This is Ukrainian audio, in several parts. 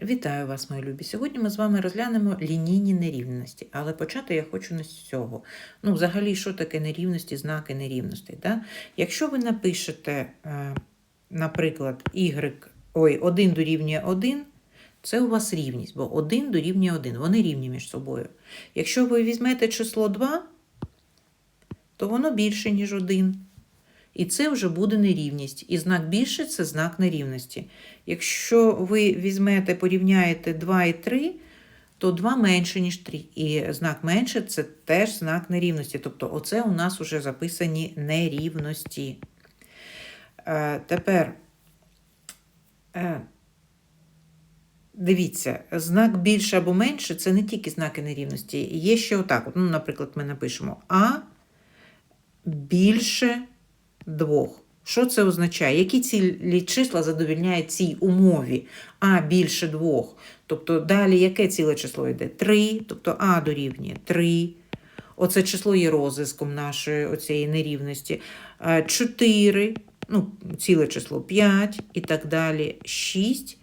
Вітаю вас, мої любі. Сьогодні ми з вами розглянемо лінійні нерівності, але почати я хочу не з цього. Ну, взагалі, що таке нерівності, знаки нерівностей. Да? Якщо ви напишете, е, наприклад, y, ой, 1 дорівнює 1, це у вас рівність, бо 1 дорівнює 1, вони рівні між собою. Якщо ви візьмете число 2, то воно більше, ніж 1. І це вже буде нерівність. І знак більше це знак нерівності. Якщо ви візьмете, порівняєте 2 і 3, то 2 менше, ніж 3. І знак менше це теж знак нерівності. Тобто, оце у нас вже записані нерівності. Е, тепер е, дивіться, знак більше або менше це не тільки знаки нерівності. Є ще отак. Ну, наприклад, ми напишемо А більше двох. Що це означає? Які цілі числа задовільняють цій умові? А більше двох. Тобто далі яке ціле число йде? 3, тобто А дорівнює 3. Оце число є розвиском нашої оцієї нерівності. 4, ну, ціле число 5 і так далі, 6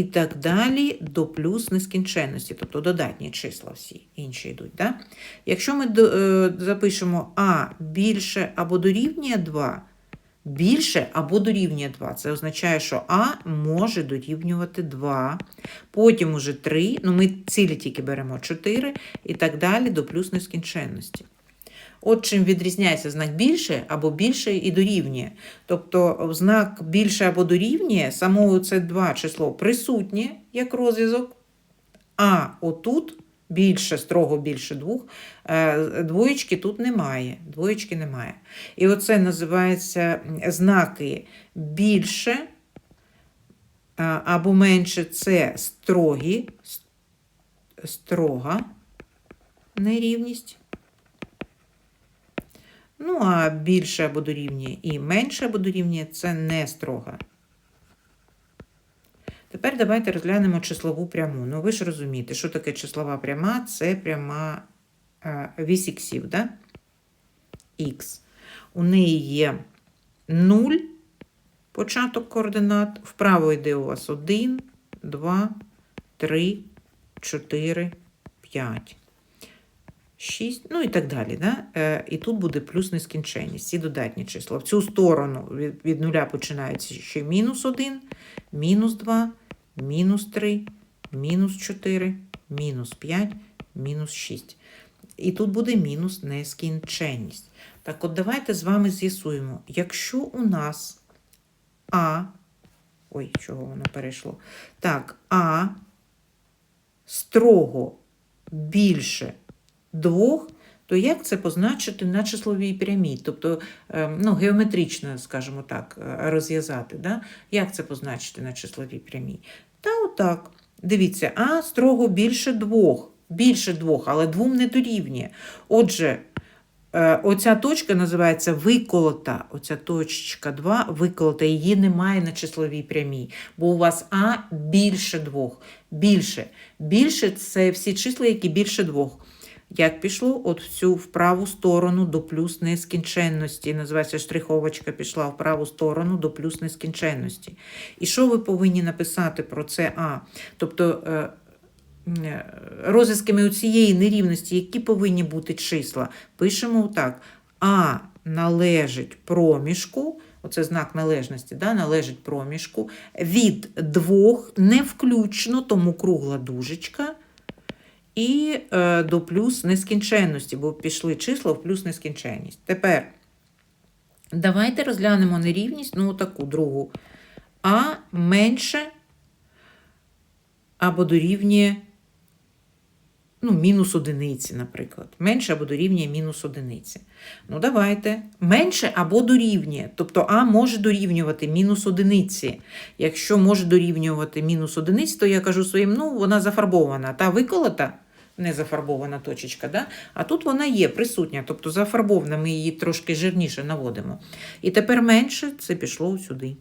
і так далі до плюс нескінченності, тобто додатні числа всі інші йдуть. Да? Якщо ми е, запишемо А більше або дорівнює 2, більше або дорівнює 2, це означає, що А може дорівнювати 2, потім уже 3, ну ми цілі тільки беремо 4 і так далі до плюс нескінченності. От чим відрізняється знак більше або більше і дорівнює. Тобто знак більше або дорівнює, само це два число присутнє як розв'язок, а отут більше, строго більше двох, е, двоєчки тут немає. Двоєчки немає. І оце називається знаки більше або менше це строгі, строга нерівність. Ну, а більше або дорівнює і менше або це не строга. Тепер давайте розглянемо числову пряму. Ну, ви ж розумієте, що таке числова пряма? Це пряма е, вісь іксів, да? Х. У неї є 0 початок координат. Вправо йде у вас 1, 2, 3, 4, 5. 6, ну і так далі. Да? Е, і тут буде плюс нескінченність, ці додатні числа. В цю сторону від, від нуля починається ще мінус 1, мінус 2, мінус 3, мінус 4, мінус 5, мінус 6. І тут буде мінус нескінченність. Так от давайте з вами з'ясуємо, якщо у нас А, ой, чого воно перейшло? Так, А строго більше двох, то як це позначити на числовій прямій? Тобто е, ну, геометрично, скажімо так, е, розв'язати. Да? Як це позначити на числовій прямій? Та отак. Дивіться, а строго більше двох. Більше двох, але двом не дорівнює. Отже, е, оця точка називається виколота. Оця точка 2 виколота, її немає на числовій прямій, бо у вас А більше двох. Більше. Більше це всі числа, які більше двох. Як пішло от в цю в праву сторону до плюс нескінченності. Називається штриховочка пішла в праву сторону до плюс нескінченності. І що ви повинні написати про це А? Тобто е, е, розв'язками цієї нерівності, які повинні бути числа, пишемо так: А належить проміжку. Оце знак належності, да, належить проміжку від двох, не включно, тому кругла дужечка, і е, до плюс нескінченності, бо пішли числа в плюс нескінченність. Тепер давайте розглянемо нерівність, ну, таку другу. А менше або дорівнює ну, мінус одиниці, наприклад. Менше або дорівнює мінус одиниці. Ну, давайте. Менше або дорівнює. Тобто А може дорівнювати мінус одиниці. Якщо може дорівнювати мінус одиниці, то я кажу своїм, ну, вона зафарбована. Та виколота, не зафарбована точечка, да? а тут вона є присутня, тобто зафарбована, ми її трошки жирніше наводимо. І тепер менше це пішло сюди.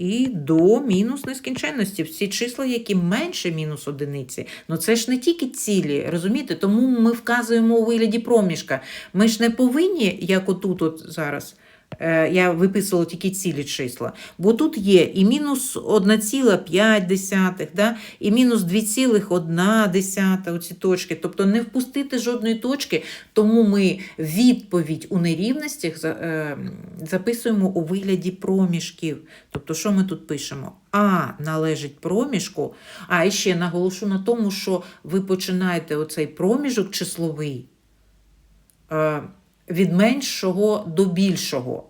І до мінус нескінченності. Всі числа, які менше мінус одиниці. Ну це ж не тільки цілі, розумієте? Тому ми вказуємо у вигляді проміжка. Ми ж не повинні, як отут от зараз, Я виписувала тільки цілі числа. Бо тут є і мінус 1,5, да? і мінус 2,1 оці точки. Тобто не впустити жодної точки, тому ми відповідь у нерівностях е, записуємо у вигляді проміжків. Тобто, що ми тут пишемо? А належить проміжку. А ще наголошу на тому, що ви починаєте оцей проміжок числовий е, від меншого до більшого.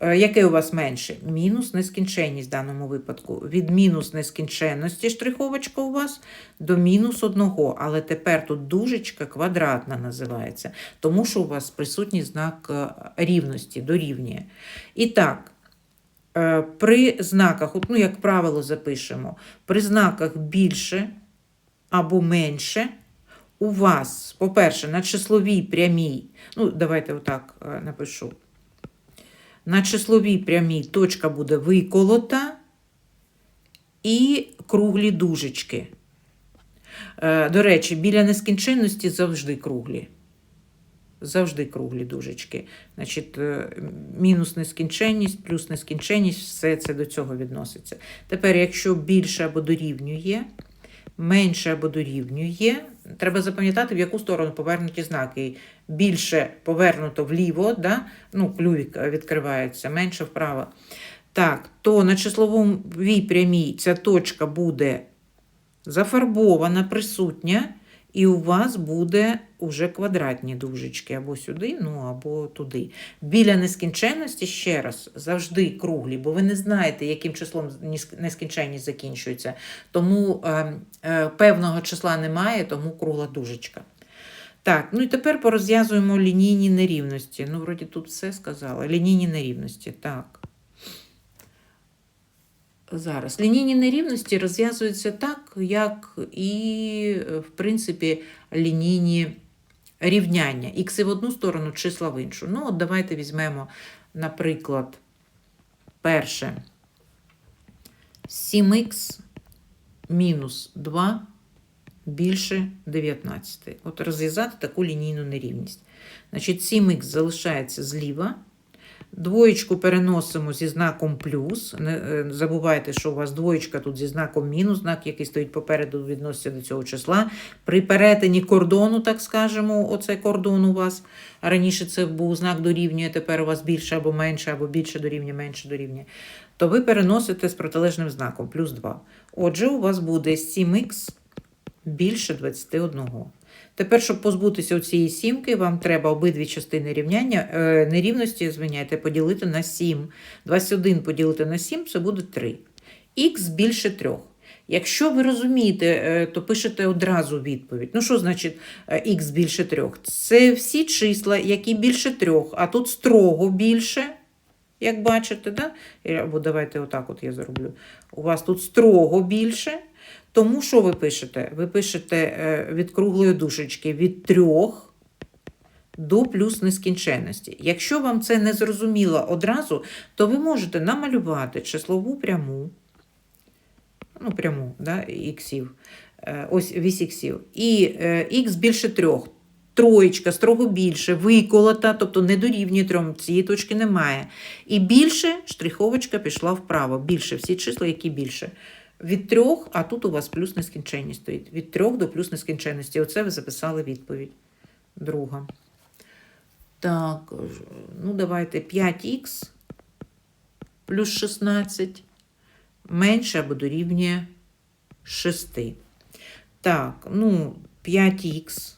Е, Яке у вас менше? Мінус нескінченність в даному випадку. Від мінус нескінченності штриховочка у вас до мінус одного. Але тепер тут дужечка квадратна називається, тому що у вас присутній знак е, рівності, дорівнює. І так, е, при знаках, ну, як правило, запишемо, при знаках більше або менше. У вас, по-перше, на числовій прямій, ну, давайте отак е, напишу. На числовій прямій точка буде виколота і круглі дужечки. Е, До речі, біля нескінченності завжди круглі. Завжди круглі дужечки. Значить, е, мінус нескінченність, плюс нескінченність, все це до цього відноситься. Тепер, якщо більше або дорівнює, менше або дорівнює, треба запам'ятати, в яку сторону повернуті знаки. Більше повернуто вліво, да? ну, клювік е, відкривається, менше вправо. Так, то на числовому прямій ця точка буде зафарбована, присутня, і у вас буде уже квадратні дужечки або сюди, ну або туди. Біля нескінченності ще раз завжди круглі, бо ви не знаєте, яким числом нескінченність закінчується. Тому е, е, певного числа немає, тому кругла дужечка. Так, ну і тепер порозв'язуємо лінійні нерівності. Ну, вроді тут все сказала. Лінійні нерівності, так. Зараз. Лінійні нерівності розв'язуються так, як і, е, в принципі, лінійні рівняння. Ікси в одну сторону, числа в іншу. Ну, от давайте візьмемо, наприклад, перше 7х мінус 2 більше 19. От розв'язати таку лінійну нерівність. Значить, 7х залишається зліва. Двоєчку переносимо зі знаком плюс. Не е, забувайте, що у вас двоєчка тут зі знаком мінус, знак, який стоїть попереду, відноситься до цього числа. При перетині кордону, так скажемо, оцей кордон у вас. Раніше це був знак дорівнює, тепер у вас більше або менше, або більше дорівнює, менше дорівнює. То ви переносите з протилежним знаком, плюс 2. Отже, у вас буде 7х більше 21. Тепер, щоб позбутися цієї сімки, вам треба обидві частини рівняння, е, нерівності, звиняйте, поділити на 7. 21 поділити на 7 це буде 3. Х більше 3. Якщо ви розумієте, е, то пишете одразу відповідь. Ну, що значить х більше 3? Це всі числа, які більше 3, а тут строго більше. Як бачите, да? або давайте отак от я зроблю. У вас тут строго більше. Тому що ви пишете? Ви пишете е, від круглої дужечки від 3 до плюс нескінченності. Якщо вам це не зрозуміло одразу, то ви можете намалювати числову пряму, ну, пряму, да, іксів, е, ось вісь іксів, і х більше 3. Троєчка строго більше, виколота, тобто не дорівнює трьом, цієї точки немає. І більше штриховочка пішла вправо. Більше, всі числа, які більше. Від трьох, а тут у вас плюс нескінченність стоїть. Від трьох до плюс нескінченності. Оце ви записали відповідь. Друга. Так, ну давайте 5х плюс 16 менше або дорівнює 6. Так, ну 5х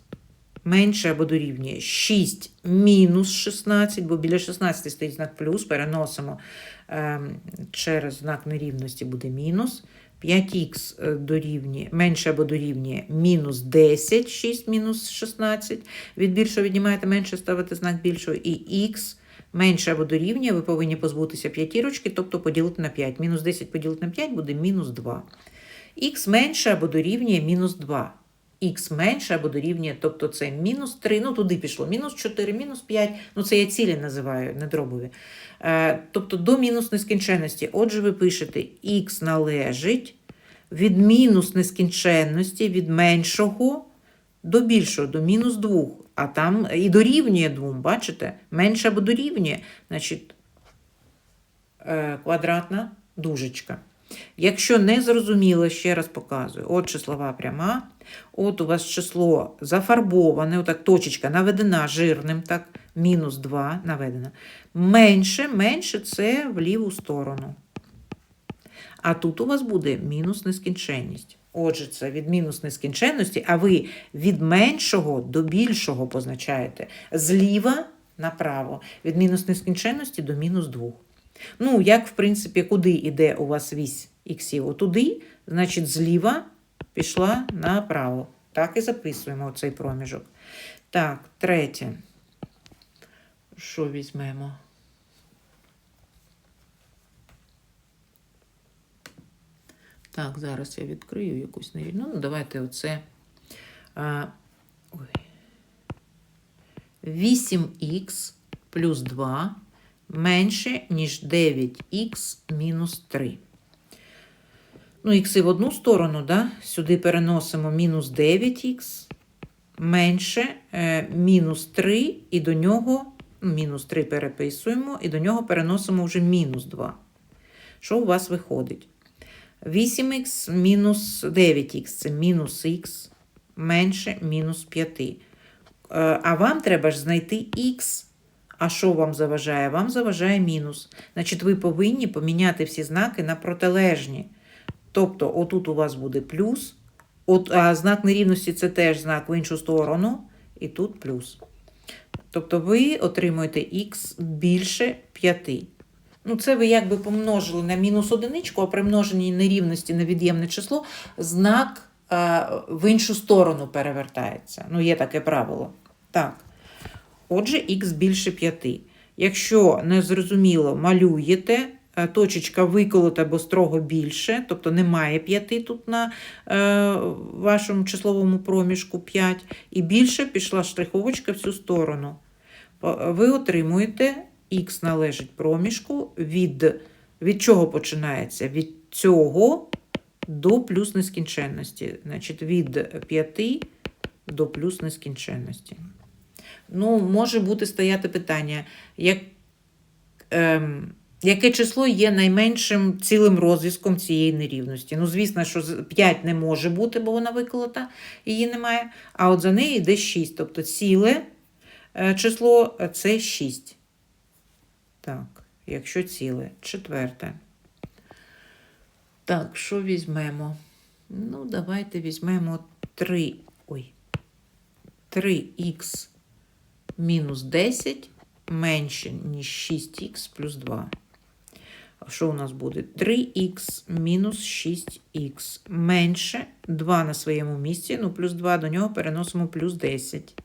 менше або дорівнює 6 мінус 16, бо біля 16 стоїть знак плюс, переносимо ем, через знак нерівності буде мінус. 5х е, дорівнює, менше або дорівнює мінус 10, 6 мінус 16. Від більшого віднімаєте менше, ставите знак більшого. І х менше або дорівнює, ви повинні позбутися п'ятірочки, тобто поділити на 5. Мінус 10 поділити на 5 буде мінус 2. х менше або дорівнює мінус 2. Х менше або дорівнює, тобто це мінус 3, ну туди пішло, мінус 4, мінус 5, ну це я цілі називаю, не дробові. Е, тобто до мінус нескінченності. Отже, ви пишете х належить від мінус нескінченності, від меншого до більшого, до мінус 2. А там і дорівнює 2, бачите? Менше або дорівнює, значить е, квадратна дужечка. Якщо не зрозуміло, ще раз показую. От числова пряма, от у вас число зафарбоване, отак точечка наведена жирним, так, мінус 2 наведена. Менше, менше це в ліву сторону. А тут у вас буде мінус нескінченність. Отже, це від мінус нескінченності, а ви від меншого до більшого позначаєте. Зліва направо, від мінус нескінченності до мінус 2. Ну, як, в принципі, куди йде у вас вісь іксів? Отуди, значить, зліва пішла направо. Так і записуємо цей проміжок. Так, третє. Що візьмемо? Так, зараз я відкрию якусь нерівну. Ну, давайте оце. А, ой. 8х плюс 2 менше, ніж 9х мінус 3. Ну, ікси в одну сторону, да? сюди переносимо мінус 9х, менше е, мінус 3, і до нього ну, мінус 3 переписуємо, і до нього переносимо вже мінус 2. Що у вас виходить? 8х мінус 9х це мінус х менше мінус 5. Е, А вам треба ж знайти х. А що вам заважає? Вам заважає мінус. Значить, ви повинні поміняти всі знаки на протилежні. Тобто, отут у вас буде плюс, от, а знак нерівності це теж знак в іншу сторону, і тут плюс. Тобто ви отримуєте х більше 5. Ну, це ви якби помножили на мінус одиничку, а при множенні нерівності на від'ємне число знак в іншу сторону перевертається. Ну, є таке правило. Так. Отже, х більше 5. Якщо не зрозуміло, малюєте, е, точечка виколота, бо строго більше, тобто немає 5 тут на е, вашому числовому проміжку 5, і більше пішла штриховочка в цю сторону. Ви отримуєте х належить проміжку від, від чого починається? Від цього до плюс нескінченності. Значить, від 5 до плюс нескінченності. Ну, може бути стояти питання, як, ем, яке число є найменшим цілим розв'язком цієї нерівності. Ну, звісно, що 5 не може бути, бо вона виколота, її немає. А от за нею йде 6. Тобто ціле е, число е, це 6. Так, якщо ціле. Четверте. Так, що візьмемо? Ну, давайте візьмемо 3. Ой. 3х мінус 10 менше, ніж 6х плюс 2. А Що у нас буде? 3х мінус 6х менше 2 на своєму місці, ну плюс 2 до нього переносимо плюс 10.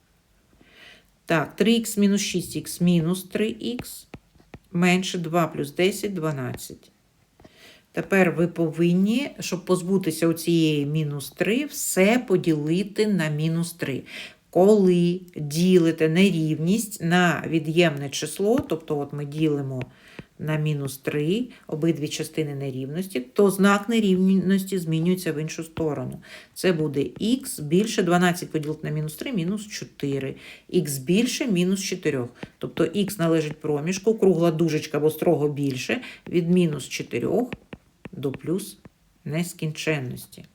Так, 3х мінус 6х мінус 3х менше 2 плюс 10 12. Тепер ви повинні, щоб позбутися у цієї мінус 3, все поділити на мінус 3. Коли ділите нерівність на від'ємне число, тобто от ми ділимо на мінус 3 обидві частини нерівності, то знак нерівності змінюється в іншу сторону. Це буде х більше 12 поділити на мінус 3, мінус 4. х більше мінус 4. Тобто х належить проміжку, кругла дужечка або строго більше від мінус 4 до плюс нескінченності.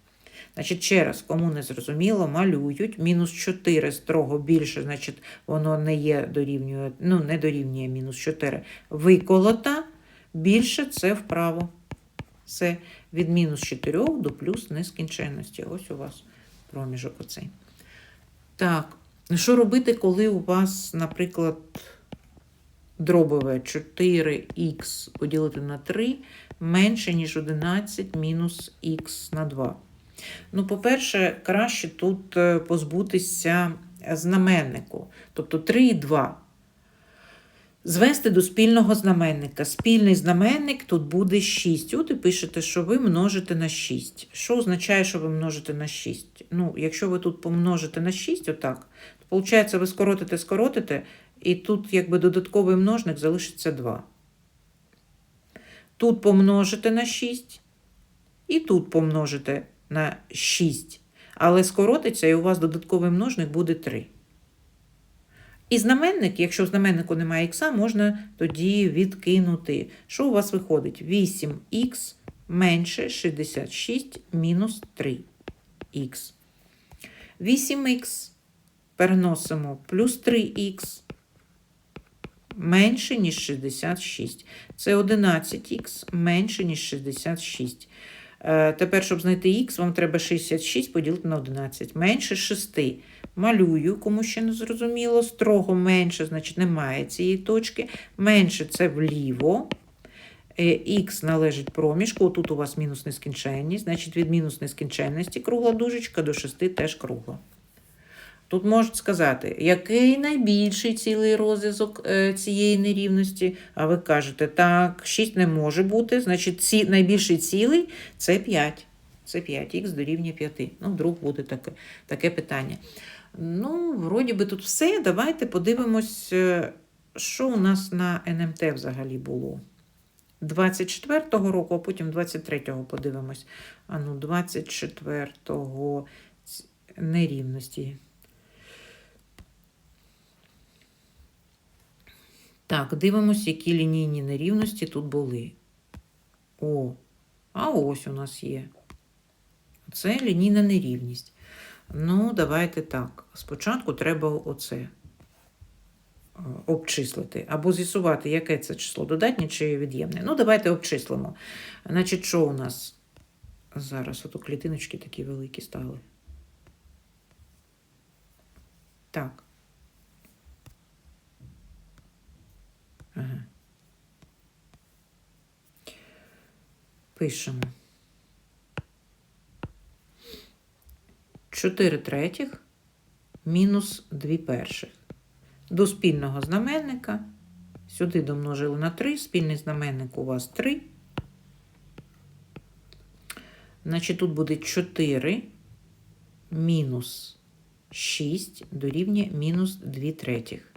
Значить, ще раз, кому не зрозуміло, малюють. Мінус 4 строго більше, значить, воно не є дорівнює, ну, не дорівнює мінус 4. Виколота більше це вправо. Це від мінус 4 до плюс нескінченності. Ось у вас проміжок оцей. Так, що робити, коли у вас, наприклад, дробове 4х поділити на 3 менше, ніж 11 мінус х на 2. Ну, по-перше, краще тут е, позбутися знаменнику. Тобто 3 і 2. Звести до спільного знаменника. Спільний знаменник тут буде 6. От і пишете, що ви множите на 6. Що означає, що ви множите на 6? Ну, якщо ви тут помножите на 6, отак, то виходить, ви скоротите, скоротите, і тут якби додатковий множник залишиться 2. Тут помножите на 6, і тут помножите на 6. Але скоротиться, і у вас додатковий множник буде 3. І знаменник, якщо в знаменнику немає х, можна тоді відкинути. Що у вас виходить? 8х менше 66 мінус 3х. 8х переносимо плюс 3х менше, ніж 66. Це 11х менше, ніж 66. Е, Тепер, щоб знайти х, вам треба 66 поділити на 11. Менше 6. Малюю, кому ще не зрозуміло. Строго менше, значить, немає цієї точки. Менше це вліво. Е, Х належить проміжку. Тут у вас мінус нескінченність. Значить, від мінус нескінченності кругла дужечка до 6 теж кругла. Тут можуть сказати, який найбільший цілий розв'язок е, цієї нерівності, а ви кажете, так, 6 не може бути, значить, ці, найбільший цілий це 5. Це 5х дорівнює 5. Ну, вдруг буде таке, таке питання. Ну, вроді би тут все. Давайте подивимось, е, що у нас на НМТ взагалі було. 24-го року, а потім 23-го подивимось. А ну, 24-го нерівності. Так, дивимось, які лінійні нерівності тут були. О, а ось у нас є. Це лінійна нерівність. Ну, давайте так. Спочатку треба оце е, обчислити. Або з'ясувати, яке це число, додатнє чи від'ємне. Ну, давайте обчислимо. Значить, що у нас? Зараз ото клітиночки такі великі стали. Так. Ага. Пишемо. 4 третіх мінус 2 перших. До спільного знаменника. Сюди домножили на 3. Спільний знаменник у вас 3. Значить, тут буде 4 мінус 6 дорівнює мінус 2 третіх.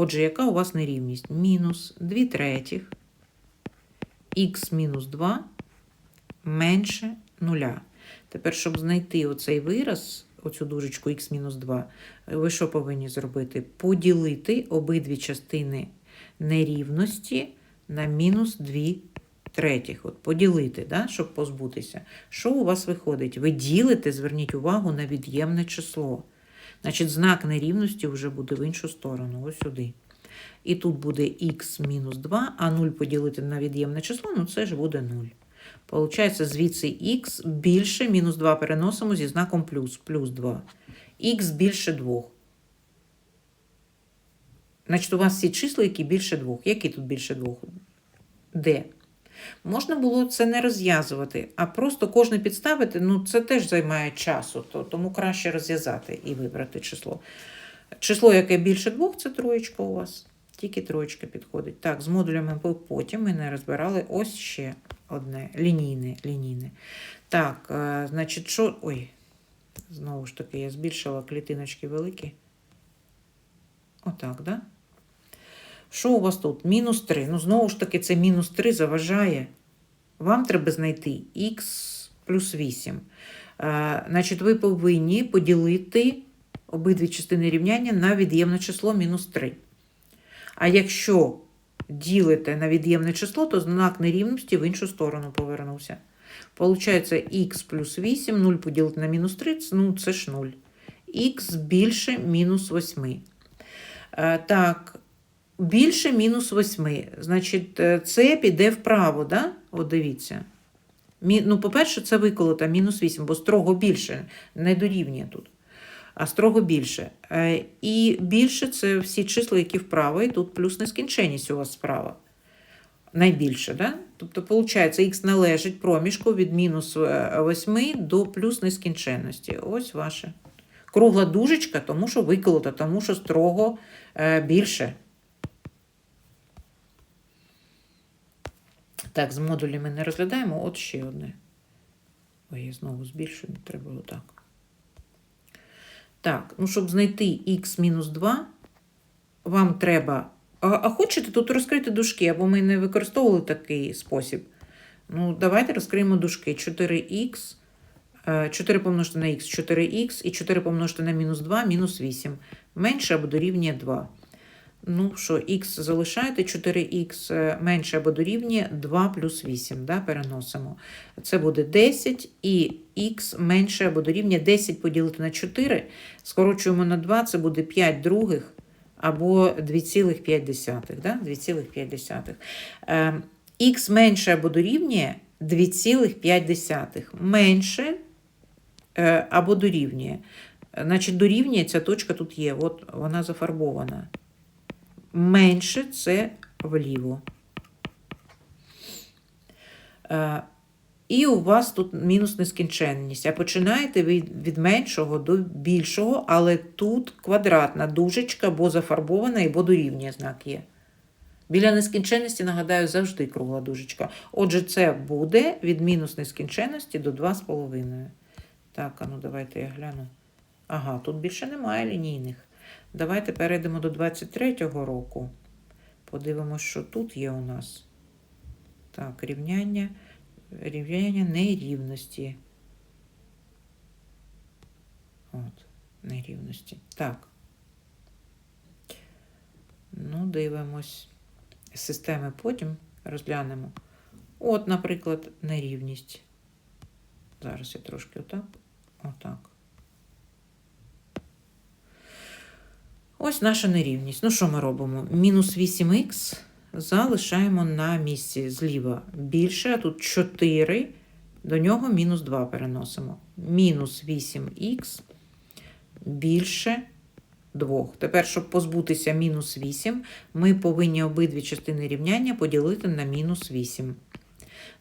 Отже, яка у вас нерівність? Мінус 2 третіх, х мінус 2 менше 0. Тепер, щоб знайти оцей вираз, оцю дужечку х мінус 2, ви що повинні зробити? Поділити обидві частини нерівності на мінус 2 третіх. От поділити, да, щоб позбутися. Що у вас виходить? Ви ділите, зверніть увагу на від'ємне число. Значить, знак нерівності вже буде в іншу сторону, ось сюди. І тут буде х мінус 2, а 0 поділити на від'ємне число, ну це ж буде 0. Получається, звідси х більше, мінус 2 переносимо зі знаком плюс, плюс 2. х більше 2. Значить, у вас всі числа, які більше 2. Які тут більше 2? Де? Можна було це не розв'язувати, а просто кожне підставити, ну це теж займає часу, то, тому краще розв'язати і вибрати число. Число, яке більше двох, це троєчка у вас. Тільки троєчка підходить. Так, з модулями по- потім ми не розбирали ось ще одне лінійне. лінійне. Так, е, значить, що. Ой, знову ж таки, я збільшила клітиночки великі. Отак, да? Що у вас тут? Мінус 3. Ну, знову ж таки, це мінус 3 заважає. Вам треба знайти х плюс 8. Е, значить, ви повинні поділити обидві частини рівняння на від'ємне число мінус 3. А якщо ділите на від'ємне число, то знак нерівності в іншу сторону повернувся. Получається х плюс 8, 0 поділити на мінус 3, ну це ж 0. х більше мінус 8. Е, Так, більше мінус 8. Значить, е, це піде вправо, да? От дивіться. Ну, по-перше, це виколота мінус 8, бо строго більше, не дорівнює тут, а строго більше. Е, І більше це всі числа, які вправо, і тут плюс нескінченність у вас справа. Найбільше, да? Тобто, виходить, х належить проміжку від мінус 8 до плюс нескінченності. Ось ваше. Кругла дужечка, тому що виколота, тому що строго е, більше. Так, з модулями не розглядаємо. От ще одне. Ой, знову збільшую, треба отак. Так, ну щоб знайти х мінус 2, вам треба. А, а хочете тут розкрити дужки, або ми не використовували такий спосіб. Ну, давайте розкриємо дужки. 4х, 4 помножити на х, 4х і 4 помножити на мінус 2, мінус 8. Менше або дорівнює 2. Ну що, х залишаєте 4х е, менше або дорівнює 2 плюс 8, да, переносимо. Це буде 10 і х менше або дорівнює 10 поділити на 4, скорочуємо на 2, це буде 5 других або 2,5. Да? 2,5. Е, х менше або дорівнює 2,5. Менше е, або дорівнює. Значить, дорівнює ця точка тут є, от вона зафарбована. Менше це вліво. Е, І у вас тут мінус нескінченність. А починаєте від меншого до більшого, але тут квадратна дужечка, бо зафарбована і бо дорівнює знак є. Біля нескінченності, нагадаю, завжди кругла дужечка. Отже, це буде від мінус нескінченності до 2,5. Так, а ну давайте я гляну. Ага, тут більше немає лінійних. Давайте перейдемо до 23-го року. Подивимося, що тут є у нас. Так, рівняння, рівняння нерівності. От, нерівності. Так. Ну, дивимось. Системи потім розглянемо. От, наприклад, нерівність. Зараз я трошки отак. Отак. Ось наша нерівність. Ну, що ми робимо? Мінус 8х залишаємо на місці зліва більше, а тут 4, до нього мінус 2 переносимо. Мінус 8х більше 2. Тепер, щоб позбутися мінус 8, ми повинні обидві частини рівняння поділити на мінус 8.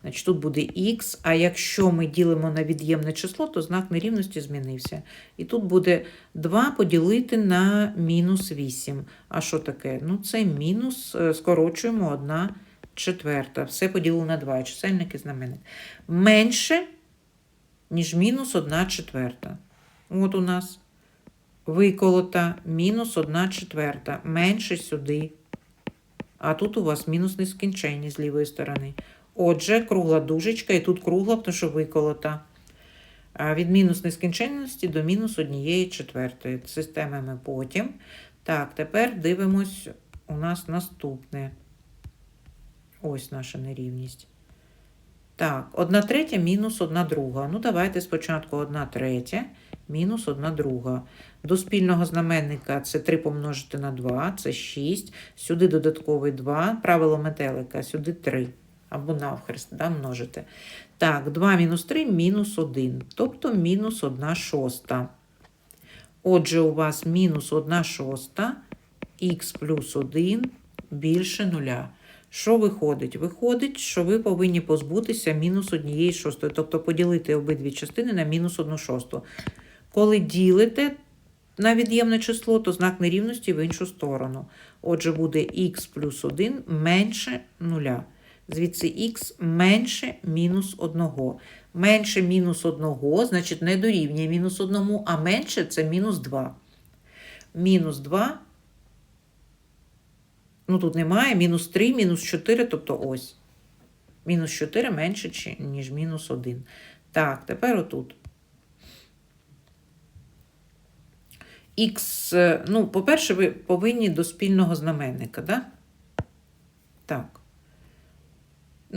Значить, тут буде х, а якщо ми ділимо на від'ємне число, то знак нерівності змінився. І тут буде 2 поділити на мінус 8. А що таке? Ну, це мінус, е, скорочуємо 1 четверта. Все поділили на 2, чисельник і знаменник. Менше, ніж мінус 1 четверта. От у нас виколота мінус 1 четверта. Менше сюди. А тут у вас мінус нескінченні з лівої сторони. Отже, кругла дужечка, і тут кругла, тому що виколота. Від мінус нескінченності до мінус однієї четвертої. Системи ми потім. Так, тепер дивимось у нас наступне. Ось наша нерівність. Так, 1 третя мінус 1 друга. Ну, давайте спочатку 1 третя мінус 1 друга. До спільного знаменника це 3 помножити на 2, це 6. Сюди додатковий 2. Правило метелика, сюди 3 або навхрест, да, множити. Так, 2 мінус 3 мінус 1, тобто мінус 1 шоста. Отже, у вас мінус 1 шоста, х плюс 1 більше нуля. Що виходить? Виходить, що ви повинні позбутися мінус 1 шостої, тобто поділити обидві частини на мінус 1 шосту. Коли ділите на від'ємне число, то знак нерівності в іншу сторону. Отже, буде х плюс 1 менше нуля. Звідси х менше мінус 1. Менше мінус 1, значить не дорівнює мінус 1, а менше це мінус 2. Мінус 2, ну тут немає, мінус 3, мінус 4, тобто ось. Мінус 4 менше, ніж мінус 1. Так, тепер отут. Х, ну, по-перше, ви повинні до спільного знаменника, да? Так.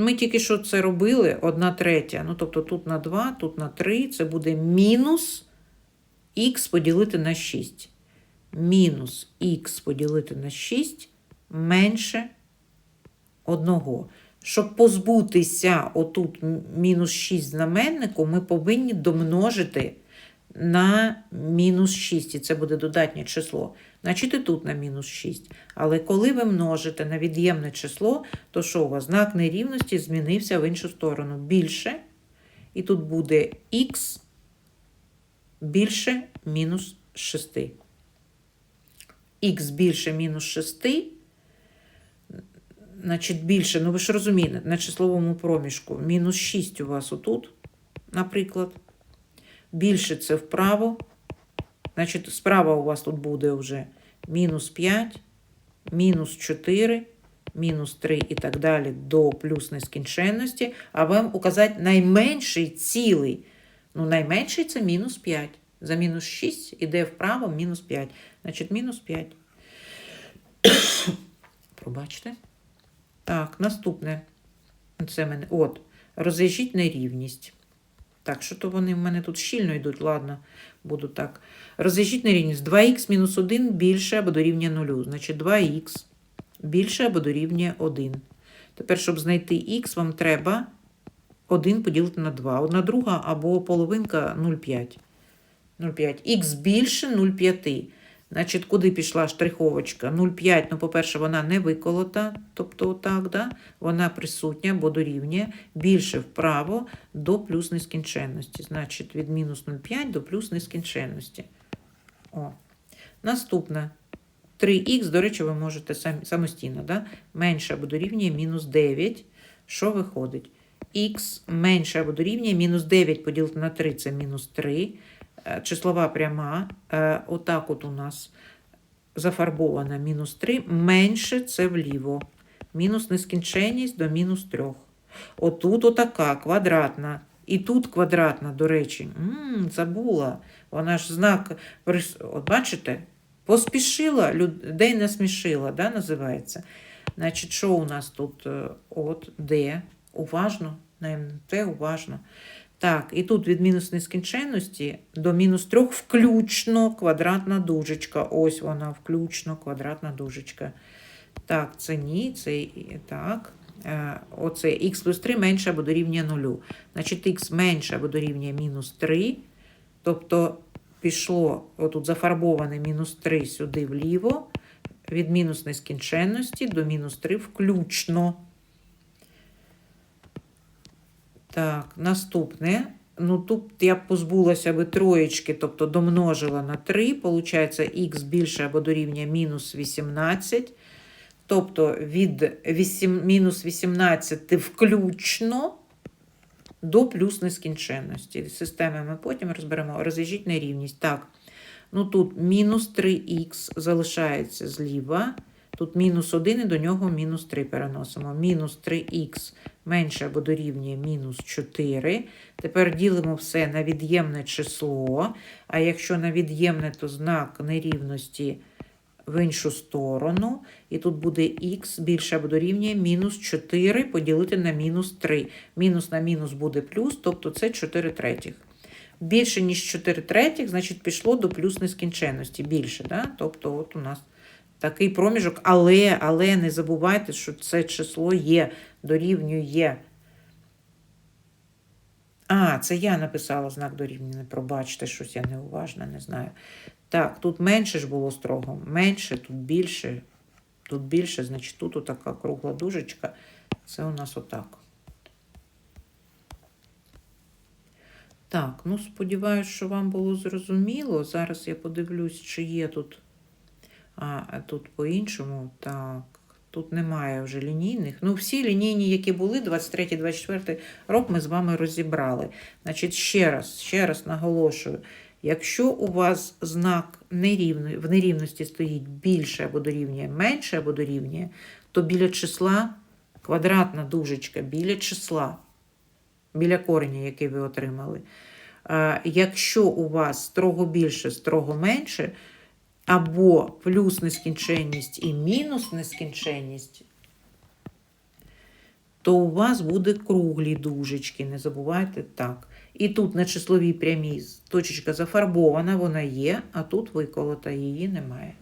Ми тільки що це робили, одна третя. Ну, тобто тут на 2, тут на 3, це буде мінус х поділити на 6. Мінус х поділити на 6 менше 1. Щоб позбутися отут мінус 6 знаменнику, ми повинні домножити на мінус 6, і це буде додатнє число. Значить, і тут на мінус 6. Але коли ви множите на від'ємне число, то що у вас? Знак нерівності змінився в іншу сторону. Більше. І тут буде х більше мінус 6. Х більше мінус 6. Значить, більше, ну ви ж розумієте, на числовому проміжку. Мінус 6 у вас отут, наприклад. Більше це вправо. Значить, справа у вас тут буде вже мінус 5, мінус 4, мінус 3 і так далі до плюс нескінченності, а вам указати найменший цілий. Ну, найменший це мінус 5. За мінус 6 іде вправо мінус 5. Значить, мінус 5. Пробачте. Так, наступне. Це мене. От. Розв'яжіть нерівність. Так, що то вони в мене тут щільно йдуть, ладно, буду так. Розв'яжіть нерівність. 2х мінус 1 більше або дорівнює 0. Значить, 2х більше або дорівнює 1. Тепер, щоб знайти х, вам треба 1 поділити на 2. Одна друга або половинка 0,5. 0,5. Х більше 0,5. Значить, куди пішла штриховочка? 0,5, ну, по-перше, вона не виколота, тобто отак, да? вона присутня, бо дорівнює більше вправо до плюс нескінченності. Значить, від мінус 0,5 до плюс нескінченності. О. Наступне. 3х, до речі, ви можете самостійно, да? менше або дорівнює мінус 9. Що виходить? х менше або дорівнює мінус 9 поділити на 3 це мінус 3. Е, Числова пряма. Е, Отак от у нас зафарбована мінус 3. Менше це вліво. Мінус нескінченність до мінус 3. Отут отака квадратна. І тут квадратна, до речі. М, забула. Вона ж знак. От бачите? Поспішила, людей не смішила, да, називається. Значить, що у нас тут? Е, От, де? Уважно, на МТ уважно. Так, і тут від мінус нескінченності до мінус 3 включно квадратна дужечка. Ось вона, включно квадратна дужечка. Так, це ні, це так. Е, Оце х плюс 3 менше або дорівнює 0. Значить, х менше або дорівнює мінус 3. Тобто пішло, отут зафарбоване мінус 3 сюди вліво, від мінус нескінченності до мінус 3 включно. Так, наступне. Ну, тут я б позбулася би троєчки, тобто домножила на 3. Получається, х більше або дорівнює мінус 18. Тобто від 8, мінус 18 включно до плюс нескінченності. Системи ми потім розберемо. Розв'яжіть нерівність. Так, ну тут мінус 3х залишається зліва. Тут мінус 1 і до нього мінус 3 переносимо. Мінус 3х менше або дорівнює мінус 4. Тепер ділимо все на від'ємне число. А якщо на від'ємне, то знак нерівності в іншу сторону. І тут буде х більше або дорівнює мінус 4 поділити на мінус 3. Мінус на мінус буде плюс, тобто це 4 третіх. Більше, ніж 4 третіх, значить пішло до плюс нескінченності. Більше, да? тобто от у нас такий проміжок, але, але не забувайте, що це число є, дорівнює. А, це я написала знак дорівнює. Пробачте, щось я неуважна, не знаю. Так, тут менше ж було строго. Менше, тут більше. Тут більше, значить, тут така кругла дужечка. Це у нас отак. Так, ну сподіваюсь, що вам було зрозуміло. Зараз я подивлюсь, чи є тут. А, тут по-іншому. Так, тут немає вже лінійних. Ну, всі лінійні, які були, 23-24 рок, ми з вами розібрали. Значить, ще раз, ще раз наголошую. Якщо у вас знак нерівний, в нерівності стоїть більше або дорівнює, менше або дорівнює, то біля числа квадратна дужечка, біля числа, біля кореня, який ви отримали. Якщо у вас строго більше, строго менше, або плюс нескінченність і мінус нескінченність, то у вас буде круглі дужечки, не забувайте так. І тут на числовій прямій точечка зафарбована, вона є, а тут виколота, її немає.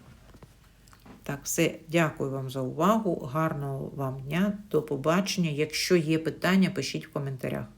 Так, все, дякую вам за увагу. Гарного вам дня, до побачення. Якщо є питання, пишіть в коментарях.